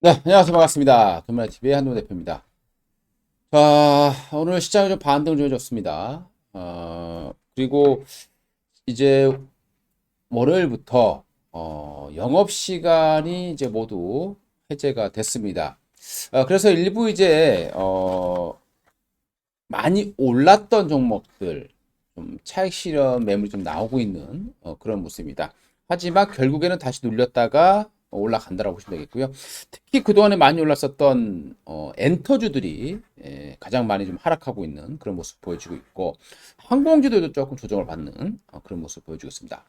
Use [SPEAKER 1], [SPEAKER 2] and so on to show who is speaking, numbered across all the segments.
[SPEAKER 1] 네, 안녕하세요. 반갑습니다. 돈마TV의 한동 대표입니다. 자, 오늘 시장이 좀 반등 좀 해줬습니다. 어, 그리고 이제 월요일부터 어, 영업시간이 이제 모두 해제가 됐습니다. 어, 그래서 일부 이제 어, 많이 올랐던 종목들 좀 차익 실현 매물이 좀 나오고 있는 어, 그런 모습입니다. 하지만 결국에는 다시 눌렸다가 올라간다라고 보시면 되겠고요. 특히 그동안에 많이 올랐었던 어, 엔터주들이 예, 가장 많이 좀 하락하고 있는 그런 모습 보여주고 있고 항공주들도 조금 조정을 받는 어, 그런 모습 보여주고 있습니다.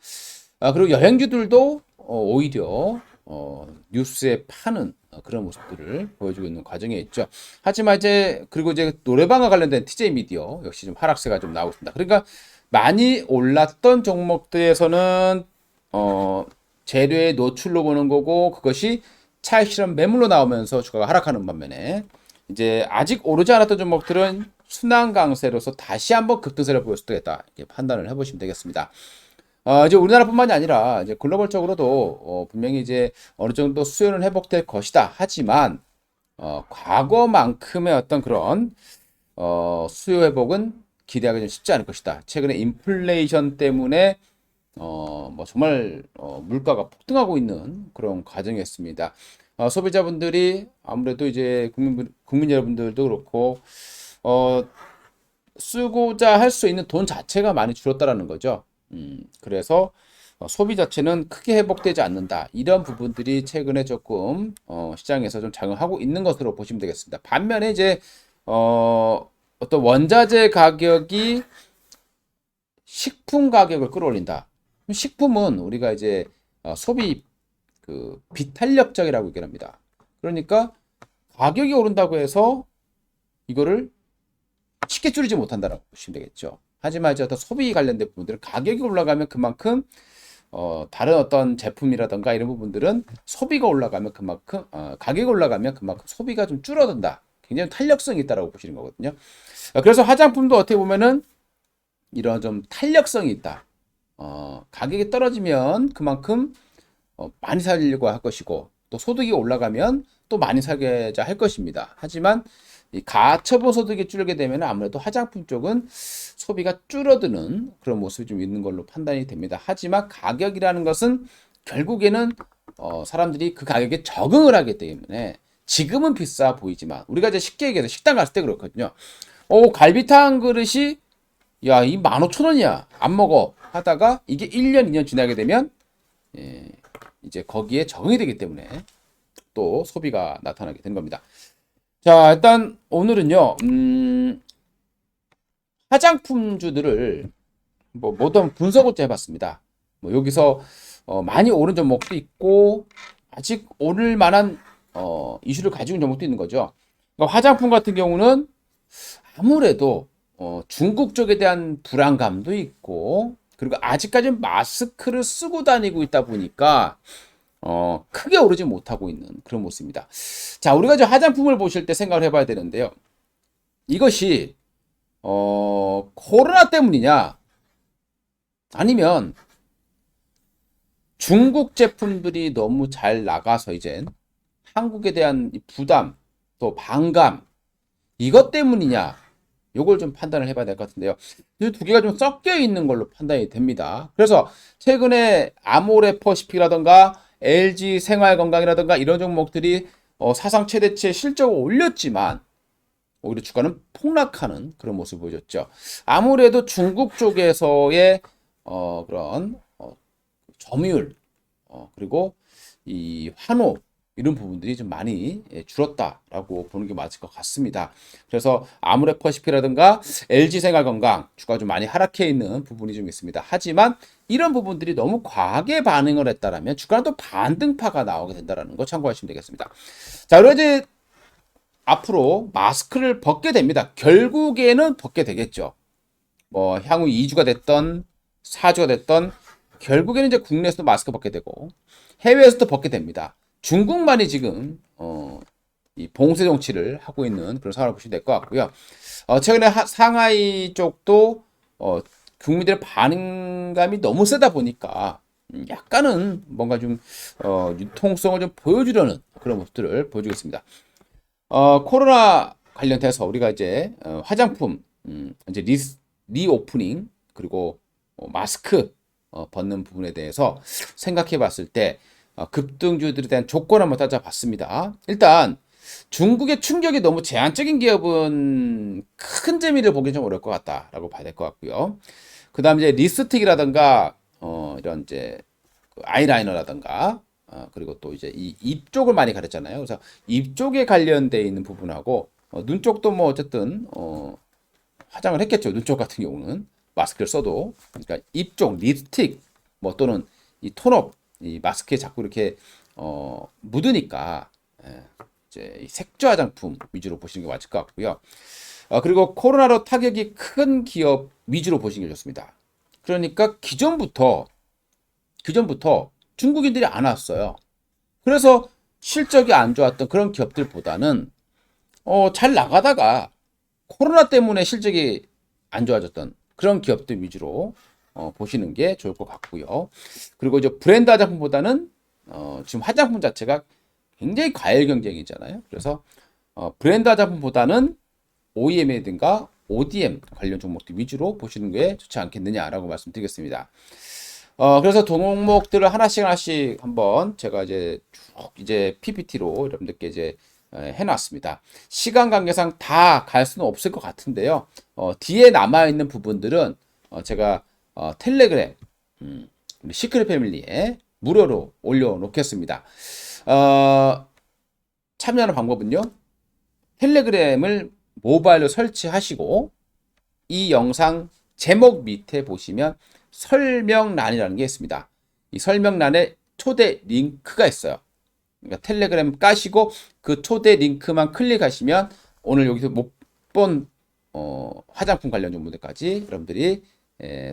[SPEAKER 1] 아, 그리고 여행주들도 어, 오히려 어, 뉴스에 파는 어, 그런 모습들을 보여주고 있는 과정에 있죠. 하지만 이제 그리고 이제 노래방과 관련된 TJ 미디어 역시 좀 하락세가 좀 나오고 있습니다. 그러니까 많이 올랐던 종목들에서는 어, 재료의 노출로 보는 거고 그것이 차익 실현 매물로 나오면서 주가가 하락하는 반면에 이제 아직 오르지 않았던 종목들은 순환 강세로서 다시 한번 급등세를 보일 수도 있다 이렇게 판단을 해보시면 되겠습니다. 어, 이제 우리나라뿐만이 아니라 이제 글로벌적으로도 어, 분명히 이제 어느 정도 수요는 회복될 것이다. 하지만 어, 과거만큼의 어떤 그런 어, 수요 회복은 기대하기 좀 쉽지 않을 것이다. 최근에 인플레이션 때문에 어, 뭐 정말 어, 물가가 폭등하고 있는 그런 과정이었습니다. 어, 소비자분들이 아무래도 이제 국민, 국민 여러분들도 그렇고 어, 쓰고자 할 수 있는 돈 자체가 많이 줄었다라는 거죠. 음, 그래서 어, 소비 자체는 크게 회복되지 않는다. 이런 부분들이 최근에 조금 어, 시장에서 좀 작용하고 있는 것으로 보시면 되겠습니다. 반면에 이제 어, 어떤 원자재 가격이 식품 가격을 끌어올린다. 식품은 우리가 이제 어, 소비 그 비탄력적이라고 얘기를 합니다. 그러니까 가격이 오른다고 해서 이거를 쉽게 줄이지 못한다라고 보시면 되겠죠. 하지만 이제 어떤 소비 관련된 부분들은 가격이 올라가면 그만큼 어, 다른 어떤 제품이라던가 이런 부분들은 소비가 올라가면 그만큼 어, 가격이 올라가면 그만큼 소비가 좀 줄어든다. 굉장히 탄력성이 있다라고 보시는 거거든요. 어, 그래서 화장품도 어떻게 보면은 이런 좀 탄력성이 있다. 어, 가격이 떨어지면 그만큼 어, 많이 살려고 할 것이고 또 소득이 올라가면 또 많이 사게자 할 것입니다. 하지만 이 가처분 소득이 줄게 되면 아무래도 화장품 쪽은 소비가 줄어드는 그런 모습이 좀 있는 걸로 판단이 됩니다. 하지만 가격이라는 것은 결국에는 어, 사람들이 그 가격에 적응을 하기 때문에 지금은 비싸 보이지만 우리가 이제 쉽게 얘기해서 식당 갔을 때 그렇거든요. 어, 갈비탕 그릇이 야, 이 15,000원이야. 안 먹어. 하다가 이게 1년, 2년 지나게 되면 예, 이제 거기에 적응이 되기 때문에 또 소비가 나타나게 되는 겁니다. 자, 일단 오늘은요. 음, 화장품주들을 뭐 모두 분석을 좀 해봤습니다. 뭐 여기서 어, 많이 오른 종목도 있고 아직 오를 만한 어, 이슈를 가지고 있는 종목도 있는 거죠. 그러니까 화장품 같은 경우는 아무래도 어, 중국 쪽에 대한 불안감도 있고 그리고 아직까지 마스크를 쓰고 다니고 있다 보니까 어, 크게 오르지 못하고 있는 그런 모습입니다. 자, 우리가 이제 화장품을 보실 때 생각을 해봐야 되는데요. 이것이 어, 코로나 때문이냐? 아니면 중국 제품들이 너무 잘 나가서 이젠 한국에 대한 부담, 또 반감, 이것 때문이냐? 요걸 좀 판단을 해봐야 될 것 같은데요. 이 두 개가 좀 섞여 있는 걸로 판단이 됩니다. 그래서 최근에 아모레퍼시픽이라던가 LG 생활건강이라던가 이런 종목들이 어, 사상 최대치의 실적을 올렸지만 오히려 주가는 폭락하는 그런 모습을 보여줬죠. 아무래도 중국 쪽에서의 어, 그런 어, 점유율 어, 그리고 이 환호 이런 부분들이 좀 많이 예, 줄었다라고 보는 게 맞을 것 같습니다. 그래서 아무래퍼시피라든가 LG생활건강 주가 좀 많이 하락해 있는 부분이 좀 있습니다. 하지만 이런 부분들이 너무 과하게 반응을 했다라면 주가는 또 반등파가 나오게 된다라는 거 참고하시면 되겠습니다. 자, 그리고 이제 앞으로 마스크를 벗게 됩니다. 결국에는 벗게 되겠죠. 뭐 향후 2주가 됐던 4주가 됐던 결국에는 이제 국내에서도 마스크 벗게 되고 해외에서도 벗게 됩니다. 중국만이 지금 어, 이 봉쇄 정치를 하고 있는 그런 상황을 보시면 될 것 같고요. 어, 최근에 하, 상하이 쪽도 어, 국민들의 반응감이 너무 세다 보니까 음, 약간은 뭔가 좀 어, 유통성을 좀 보여주려는 그런 모습들을 보여주고 있습니다. 어, 코로나 관련돼서 우리가 이제 어, 화장품 음, 이제 리, 리오프닝 그리고 어, 마스크 어, 벗는 부분에 대해서 생각해 봤을 때 어, 급등주들에 대한 조건 한번 따져봤습니다. 일단 중국의 충격이 너무 제한적인 기업은 큰 재미를 보기 좀 어려울 것 같다라고 봐야 될 것 같고요. 그 다음 이제 립스틱이라든가 어, 이런 이제 그 아이라이너라든가 어, 그리고 또 이제 이 입 쪽을 많이 가렸잖아요. 그래서 입 쪽에 관련돼 있는 부분하고 어, 눈 쪽도 뭐 어쨌든 어, 화장을 했겠죠. 눈 쪽 같은 경우는 마스크를 써도 그러니까 입쪽 립스틱 뭐 또는 이 톤업 이 마스크에 자꾸 이렇게 어, 묻으니까 예, 이제 이 색조 화장품 위주로 보시는 게 맞을 것 같고요. 어, 그리고 코로나로 타격이 큰 기업 위주로 보시는 게 좋습니다. 그러니까 기존부터 기존부터 중국인들이 안 왔어요. 그래서 실적이 안 좋았던 그런 기업들보다는 어, 잘 나가다가 코로나 때문에 실적이 안 좋아졌던 그런 기업들 위주로 어, 보시는 게 좋을 것 같고요. 그리고 이제 브랜드 화장품보다는 어, 지금 화장품 자체가 굉장히 과열 경쟁이잖아요. 그래서 어, 브랜드 화장품보다는 OEM이든가 ODM 관련 종목들 위주로 보시는 게 좋지 않겠느냐라고 말씀드리겠습니다. 어, 그래서 종목들을 하나씩 하나씩 한번 제가 이제 쭉 이제 PPT로 여러분들께 이제 에, 해놨습니다. 시간 관계상 다 갈 수는 없을 것 같은데요. 어, 뒤에 남아있는 부분들은 어, 제가 어, 텔레그램, 음, 시크릿 패밀리에 무료로 올려놓겠습니다. 어, 참여하는 방법은요. 텔레그램을 모바일로 설치하시고 이 영상 제목 밑에 보시면 설명란이라는 게 있습니다. 이 설명란에 초대 링크가 있어요. 그러니까 텔레그램 까시고 그 초대 링크만 클릭하시면 오늘 여기서 못본 어, 화장품 관련 정보들까지 여러분들이 에,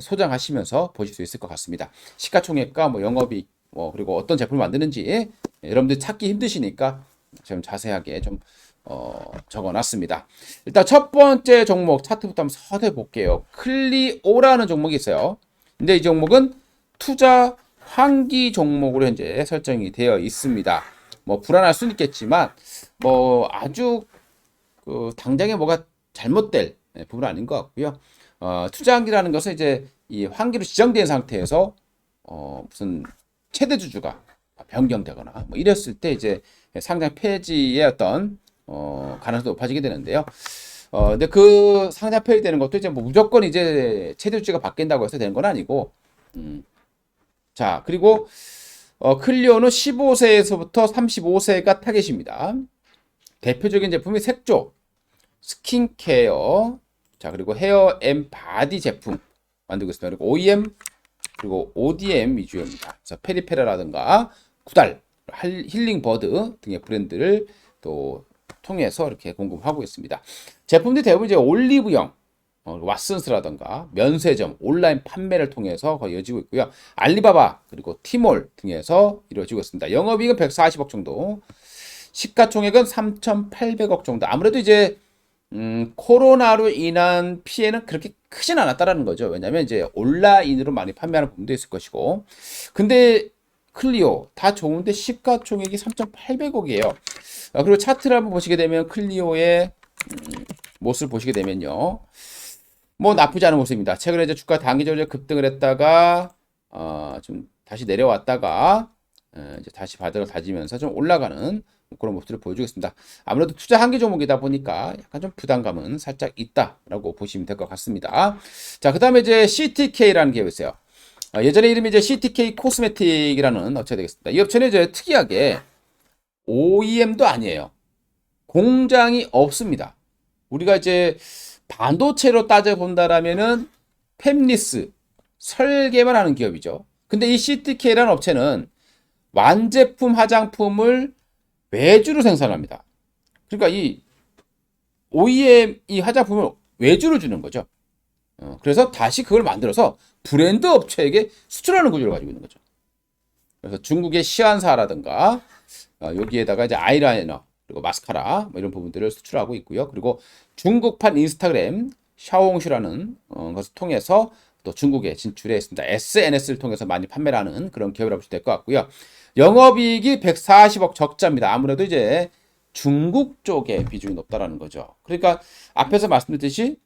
[SPEAKER 1] 소장하시면서 보실 수 있을 것 같습니다. 시가총액과 뭐 영업이익 뭐 그리고 어떤 제품을 만드는지 예, 여러분들 찾기 힘드시니까 좀 자세하게 좀 어, 적어놨습니다. 일단 첫 번째 종목 차트부터 한번 서대 볼게요. 클리오라는 종목이 있어요. 근데 이 종목은 투자 환기 종목으로 현재 설정이 되어 있습니다. 뭐 불안할 수는 있겠지만 뭐 아주 그 당장에 뭐가 잘못될 부분은 아닌 것 같고요. 어, 투자 환기라는 것은 이제 이 환기로 지정된 상태에서 어, 무슨 최대 주주가 변경되거나 뭐 이랬을 때 이제 상장 폐지의 어떤 어, 가능성이 높아지게 되는데요. 어, 근데 그 상장 폐지되는 것도 이제 뭐 무조건 이제 최대 주주가 바뀐다고 해서 되는 건 아니고, 음, 자 그리고 어, 클리오는 15세에서부터 35세가 타겟입니다. 대표적인 제품이 색조, 스킨케어, 자 그리고 헤어 앤 바디 제품 만들고 있습니다. 그리고 OEM 그리고 ODM 위주입니다. 그래서 페리페라라든가 구달, 힐링 버드 등의 브랜드를 또 통해서 이렇게 공급하고 있습니다. 제품들이 대부분 이제 올리브영, 어, 왓슨스라든가 면세점, 온라인 판매를 통해서 거의 이어지고 있고요. 알리바바 그리고 티몰 등에서 이루어지고 있습니다. 영업이익은 140억 정도, 시가총액은 3,800억 정도. 아무래도 이제 음, 코로나로 인한 피해는 그렇게 크진 않았다라는 거죠. 왜냐하면 이제 온라인으로 많이 판매하는 부분도 있을 것이고. 근데 클리오 다 좋은데 시가총액이 3,800억이에요. 아, 그리고 차트를 한번 보시게 되면 클리오의 음, 모습을 보시게 되면요. 뭐 나쁘지 않은 모습입니다. 최근에 이제 주가 단기적으로 급등을 했다가 어, 좀 다시 내려왔다가 어, 이제 다시 바닥을 다지면서 좀 올라가는 그런 모습들을 보여주겠습니다. 아무래도 투자 한계 종목이다 보니까 약간 좀 부담감은 살짝 있다라고 보시면 될 것 같습니다. 자, 그 다음에 이제 CTK라는 기업이 있어요. 어, 예전에 이름이 이제 CTK 코스메틱이라는 업체가 되겠습니다. 이 업체는 이제 특이하게 OEM도 아니에요. 공장이 없습니다. 우리가 이제 반도체로 따져본다라면은 팹리스 설계만 하는 기업이죠. 근데 이 CTK라는 업체는 완제품 화장품을 외주로 생산합니다. 그러니까 이 OEM 이 화장품을 외주로 주는 거죠. 어, 그래서 다시 그걸 만들어서 브랜드 업체에게 수출하는 구조를 가지고 있는 거죠. 그래서 중국의 시안사라든가 어, 여기에다가 이제 아이라이너 그리고 마스카라 뭐 이런 부분들을 수출하고 있고요. 그리고 중국판 인스타그램 샤오홍슈라는 어, 것을 통해서 또 중국에 진출해 있습니다. SNS를 통해서 많이 판매를 하는 그런 기업이라고 보시면 될것 같고요. 영업이익이 140억 적자입니다. 아무래도 이제 중국 쪽에 비중이 높다라는 거죠. 그러니까 앞에서 말씀드렸듯이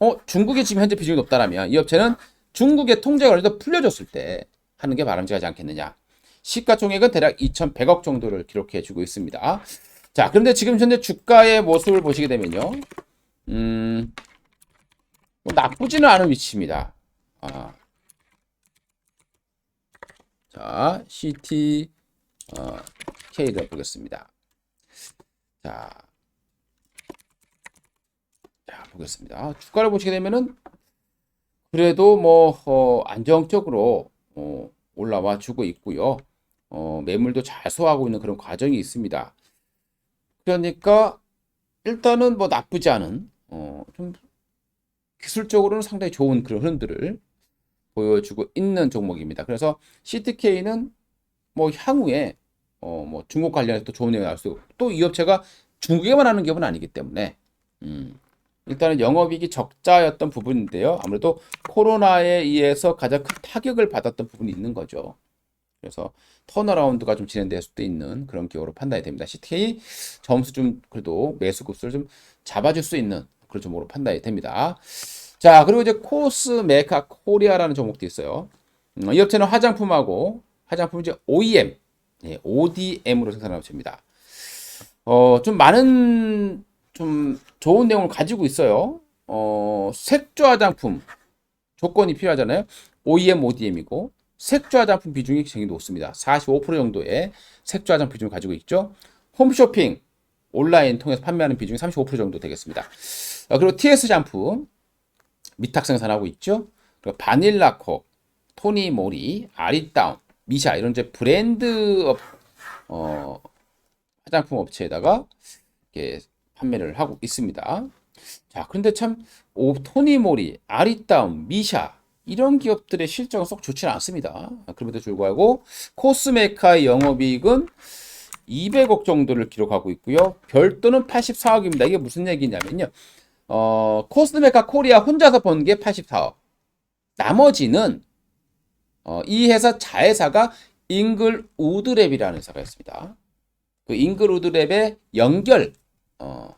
[SPEAKER 1] 어, 중국에 지금 현재 비중이 높다라면 이 업체는 중국의 통제 관리도 풀려줬을 때 하는 게 바람직하지 않겠느냐. 시가총액은 대략 2,100억 정도를 기록해 주고 있습니다. 자, 그런데 지금 현재 주가의 모습을 보시게 되면요. 음, 뭐 나쁘지는 않은 위치입니다. 아. 자, CT, 어, K를 보겠습니다. 자, 자, 보겠습니다. 주가를 보시게 되면은 그래도 뭐 어, 안정적으로 어, 올라와 주고 있고요. 어, 매물도 잘 소화하고 있는 그런 과정이 있습니다. 그러니까 일단은 뭐 나쁘지 않은 어, 좀 기술적으로는 상당히 좋은 그런 흐름들을 보여주고 있는 종목입니다. 그래서 CTK는 뭐 향후에 어, 뭐 중국 관련해서 또 좋은 내용이 나올 수 있고 또 이 업체가 중국에만 하는 기업은 아니기 때문에 음, 일단은 영업이익이 적자였던 부분인데요. 아무래도 코로나에 의해서 가장 큰 타격을 받았던 부분이 있는 거죠. 그래서 턴어라운드가 좀 진행될 수도 있는 그런 기업으로 판단이 됩니다. CTK 점수 좀 그래도 매수 급수를 좀 잡아줄 수 있는 그런 종목으로 판단이 됩니다. 자, 그리고 이제 코스메카 코리아라는 종목도 있어요. 음, 이 업체는 화장품하고 화장품 이제 OEM, 예, ODM으로 생산하는 업체입니다. 어, 좀 많은 좀 좋은 내용을 가지고 있어요. 어, 색조 화장품 조건이 필요하잖아요. OEM, ODM이고 색조 화장품 비중이 굉장히 높습니다. 45% 정도의 색조 화장품 비중을 가지고 있죠. 홈쇼핑 온라인 통해서 판매하는 비중이 35% 정도 되겠습니다. 어, 그리고 TS 샴푸 미탁 생산하고 있죠. 그리고 바닐라코, 토니모리, 아리따운, 미샤 이런 이제 브랜드 업, 어, 화장품 업체에다가 이렇게 판매를 하고 있습니다. 자, 그런데 참 오, 토니모리, 아리따움, 미샤 이런 기업들의 실적은 썩 좋지는 않습니다. 그럼에도 불구하고 코스메카의 영업이익은 200억 정도를 기록하고 있고요. 별도는 84억입니다. 이게 무슨 얘기냐면요. 어, 코스메카 코리아 혼자서 번 게 84억. 나머지는 어, 이 회사 자회사가 잉글 우드랩이라는 회사가 있습니다. 그 잉글 우드랩의 연결 어,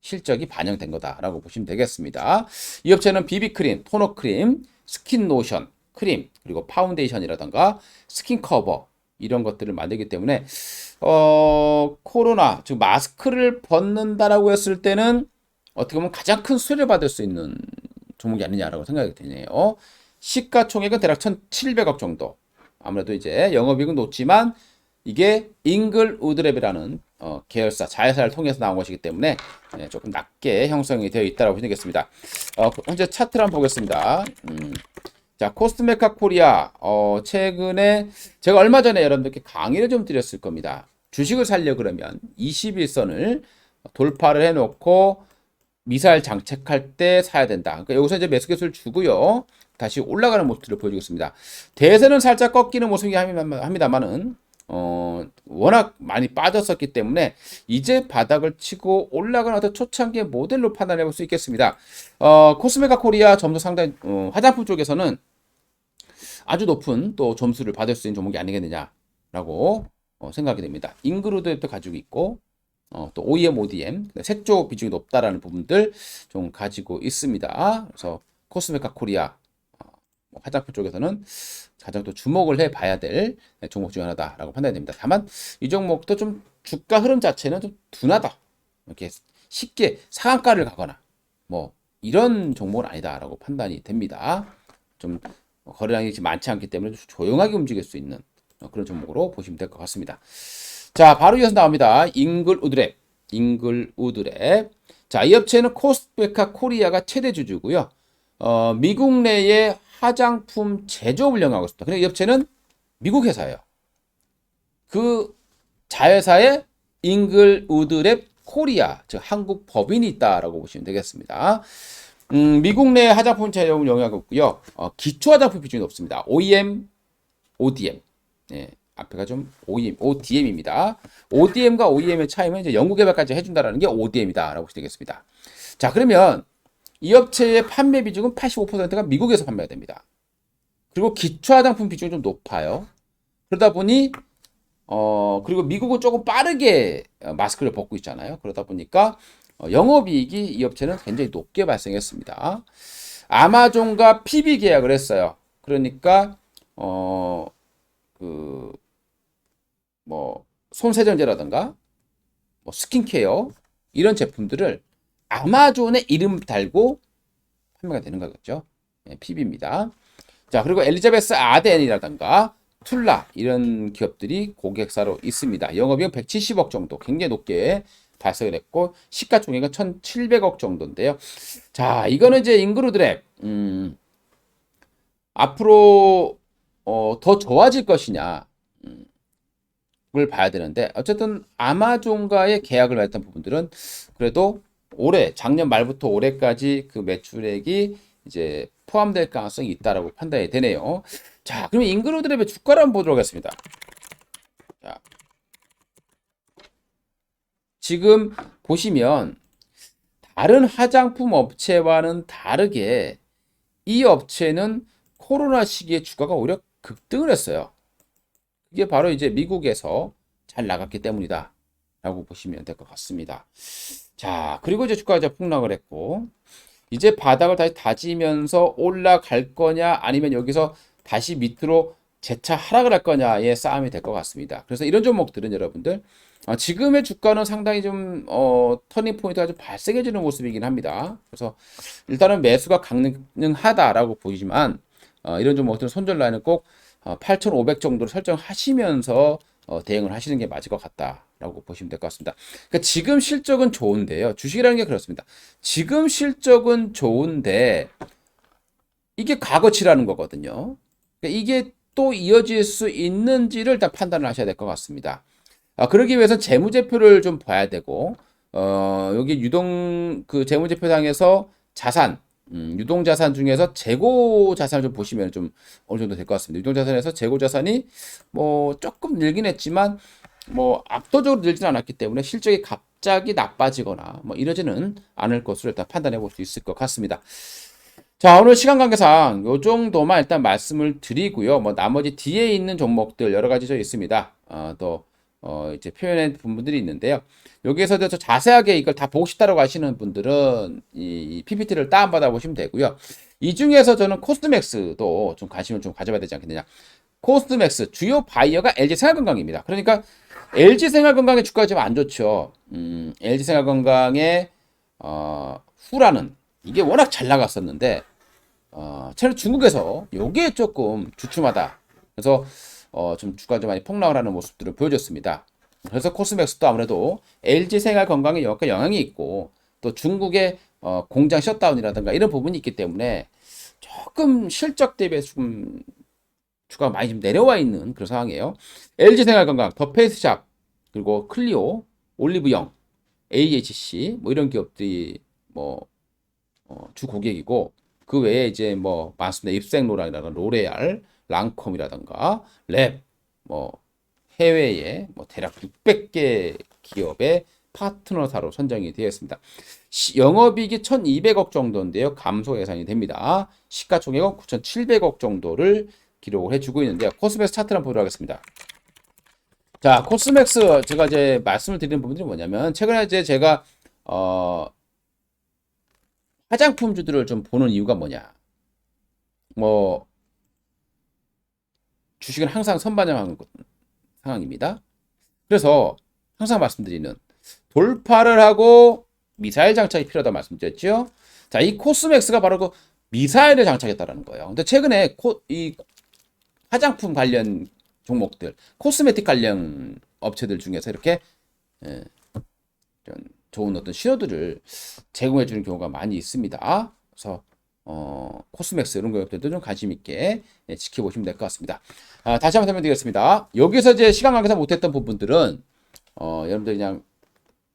[SPEAKER 1] 실적이 반영된 거다라고 보시면 되겠습니다. 이 업체는 비비크림, 토너크림, 스킨 로션, 크림, 그리고 파운데이션이라던가 스킨 커버 이런 것들을 만들기 때문에 어, 코로나, 즉 마스크를 벗는다라고 했을 때는 어떻게 보면 가장 큰 수혜를 받을 수 있는 종목이 아니냐라고 생각이 드네요. 시가총액은 대략 1,700억 정도. 아무래도 이제 영업이익은 높지만 이게 잉글 우드랩이라는 어, 계열사 자회사를 통해서 나온 것이기 때문에 네, 조금 낮게 형성이 되어 있다고 보시겠습니다. 어, 현재 차트를 한번 보겠습니다. 음, 자 코스메카 코리아 어, 최근에 제가 얼마 전에 여러분들께 강의를 좀 드렸을 겁니다. 주식을 살려 그러면 21선을 돌파를 해놓고 미사일 장착할 때 사야 된다. 그러니까 여기서 이제 매수 개수를 주고요. 다시 올라가는 모습을 보여주겠습니다. 대세는 살짝 꺾이는 모습이 합니다만은 어, 워낙 많이 빠졌었기 때문에 이제 바닥을 치고 올라가는 어떤 초창기 모델로 판단해 볼 수 있겠습니다. 어, 코스메카 코리아 점수 상당히 어, 화장품 쪽에서는 아주 높은 또 점수를 받을 수 있는 종목이 아니겠느냐라고 어, 생각이 됩니다. 잉그루드도 가지고 있고 어, 또 OEM, ODM 색조 비중이 높다라는 부분들 좀 가지고 있습니다. 그래서 코스메카 코리아 어, 뭐 화장품 쪽에서는 가장 또 주목을 해 봐야 될 종목 중 하나다라고 판단이 됩니다. 다만 이 종목도 좀 주가 흐름 자체는 좀 둔하다. 이렇게 쉽게 상한가를 가거나 뭐 이런 종목은 아니다라고 판단이 됩니다. 좀 거래량이 많지 않기 때문에 조용하게 움직일 수 있는 그런 종목으로 보시면 될 것 같습니다. 자, 바로 이어서 나옵니다. 잉글 우드랩. 잉글 우드랩. 자, 이 업체는 코스메카 코리아가 최대 주주고요. 어, 미국 내에 화장품 제조업을 영위하고 있습니다. 그리고 이 업체는 미국 회사예요. 그 자회사에 잉글 우드랩 코리아, 즉 한국 법인이 있다라고 보시면 되겠습니다. 음, 미국 내 화장품 제조업을 영위하고 있고요. 어, 기초 화장품 비중이 높습니다. OEM, ODM. 네, 앞에가 좀 OEM, ODM입니다. ODM과 OEM의 차이는 이제 연구 개발까지 해준다라는 게 ODM이다라고 보시면 되겠습니다. 자, 그러면 이 업체의 판매 비중은 85%가 미국에서 판매가 됩니다. 그리고 기초 화장품 비중이 좀 높아요. 그러다 보니 어 그리고 미국은 조금 빠르게 어, 마스크를 벗고 있잖아요. 그러다 보니까 어, 영업이익이 이 업체는 굉장히 높게 발생했습니다. 아마존과 PB 계약을 했어요. 그러니까 어그 뭐 손세정제라든가 뭐 스킨케어 이런 제품들을 아마존의 이름 달고 판매가 되는 거겠죠. 네, PB입니다. 자, 그리고 엘리자베스 아덴이라든가 툴라 이런 기업들이 고객사로 있습니다. 영업이익 170억 정도 굉장히 높게 발생을 했고 시가총액은 1,700억 정도인데요. 자, 이거는 이제 인그루드랩 음, 앞으로 어, 더 좋아질 것이냐 음, 을 봐야 되는데 어쨌든 아마존과의 계약을 맺었던 부분들은 그래도 올해 작년 말부터 올해까지 그 매출액이 이제 포함될 가능성이 있다라고 판단이 되네요. 자, 그럼 인그루드랩의 주가를 한번 보도록 하겠습니다. 자, 지금 보시면 다른 화장품 업체와는 다르게 이 업체는 코로나 시기에 주가가 오히려 급등을 했어요. 이게 바로 이제 미국에서 잘 나갔기 때문이다. 라고 보시면 될 것 같습니다. 자, 그리고 이제 주가가 폭락을 했고, 이제 바닥을 다시 다지면서 올라갈 거냐, 아니면 여기서 다시 밑으로 재차 하락을 할 거냐의 싸움이 될 것 같습니다. 그래서 이런 종목들은 여러분들, 어, 지금의 주가는 상당히 좀, 어, 터닝 포인트가 좀 발생해지는 모습이긴 합니다. 그래서 일단은 매수가 가능하다라고 보이지만, 어, 이런 종목들은 손절 라인은 꼭 어, 8,500 정도로 설정하시면서 어, 대응을 하시는 게 맞을 것 같다라고 보시면 될 것 같습니다. 그러니까 지금 실적은 좋은데요. 주식이라는 게 그렇습니다. 지금 실적은 좋은데 이게 과거치라는 거거든요. 그러니까 이게 또 이어질 수 있는지를 일단 판단을 하셔야 될 것 같습니다. 아, 그러기 위해서 재무제표를 좀 봐야 되고, 어, 여기 유동 그 재무제표상에서 자산, 음, 유동자산 중에서 재고 자산을 좀 보시면 좀 어느 정도 될 것 같습니다. 유동자산에서 재고 자산이 뭐 조금 늘긴 했지만 뭐 압도적으로 늘지는 않았기 때문에 실적이 갑자기 나빠지거나 뭐 이러지는 않을 것으로 일단 판단해 볼 수 있을 것 같습니다. 자, 오늘 시간 관계상 요 정도만 일단 말씀을 드리고요. 뭐 나머지 뒤에 있는 종목들 여러 가지 저 있습니다. 어, 또 어, 이제 표현한 부분들이 있는데요. 여기에서 더 자세하게 이걸 다 보고 싶다고 하시는 분들은 이 PPT를 다운받아 보시면 되고요. 이 중에서 저는 코스맥스도 좀 관심을 좀 가져봐야 되지 않겠느냐. 코스맥스 주요 바이어가 LG 생활건강입니다. 그러니까 LG 생활건강의 주가가 좀안 좋죠. 음, LG 생활건강의 어, 후라는 이게 워낙 잘 나갔었는데 어, 최근 중국에서 요게 조금 주춤하다. 그래서 어, 좀 주가 좀 많이 폭락을 하는 모습들을 보여줬습니다. 그래서 코스맥스도 아무래도 LG 생활 건강에 약간 영향이 있고 또 중국의 어, 공장 셧다운이라든가 이런 부분이 있기 때문에 조금 실적 대비 좀 주가가 많이 좀 내려와 있는 그런 상황이에요. LG 생활 건강, 더 페이스샵, 그리고 클리오, 올리브영, AHC 뭐 이런 기업들이 뭐 어, 주 고객이고 그 외에 이제 뭐 많습니다. 입생로랑이라든가 로레알, 랑콤이라든가 랩, 뭐 해외에 뭐 대략 600개 기업의 파트너사로 선정이 되어 있습니다. 영업이익이 1,200억 정도인데요. 감소 예상이 됩니다. 시가총액은 9,700억 정도를 기록을 해주고 있는데요. 코스맥스 차트를 한번 보도록 하겠습니다. 자, 코스맥스 제가 이제 말씀을 드리는 부분들이 뭐냐면 최근에 이제 제가 어 화장품주들을 좀 보는 이유가 뭐냐? 뭐 주식은 항상 선반영하는 상황입니다. 그래서 항상 말씀드리는 돌파를 하고 미사일 장착이 필요하다 말씀드렸죠. 자, 이 코스맥스가 바로 그 미사일을 장착했다라는 거예요. 근데 최근에 코, 이 화장품 관련 종목들, 코스메틱 관련 업체들 중에서 이렇게 예, 좋은 어떤 신호들을 제공해 주는 경우가 많이 있습니다. 그래서 어, 코스맥스 이런 것들도 좀 관심 있게 예, 지켜보시면 될 것 같습니다. 아, 다시 한번 설명드리겠습니다. 여기서 이제 시간 관계상 못했던 부분들은 어, 여러분들 그냥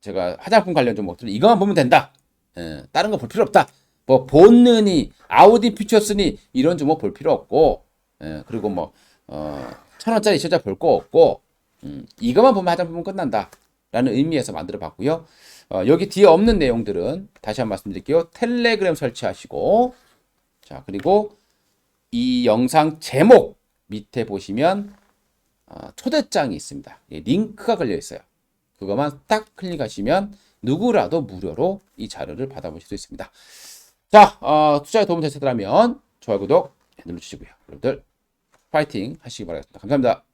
[SPEAKER 1] 제가 화장품 관련 종목들 이것만 보면 된다. 예, 다른 거 볼 필요 없다. 뭐 본느니 아우디 퓨처스니 이런 종목 볼 필요 없고 예, 그리고 뭐 어, 천 원짜리 진짜 볼 거 없고 음, 이것만 보면 화장품은 끝난다. 라는 의미에서 만들어 봤고요. 어, 여기 뒤에 없는 내용들은 다시 한번 말씀드릴게요. 텔레그램 설치하시고 자 그리고 이 영상 제목 밑에 보시면 어, 초대장이 있습니다. 예, 링크가 걸려 있어요. 그것만 딱 클릭하시면 누구라도 무료로 이 자료를 받아보실 수 있습니다. 자, 어, 투자에 도움 되셨다면 좋아요, 구독 눌러주시고요. 여러분들 파이팅 하시기 바라겠습니다. 감사합니다.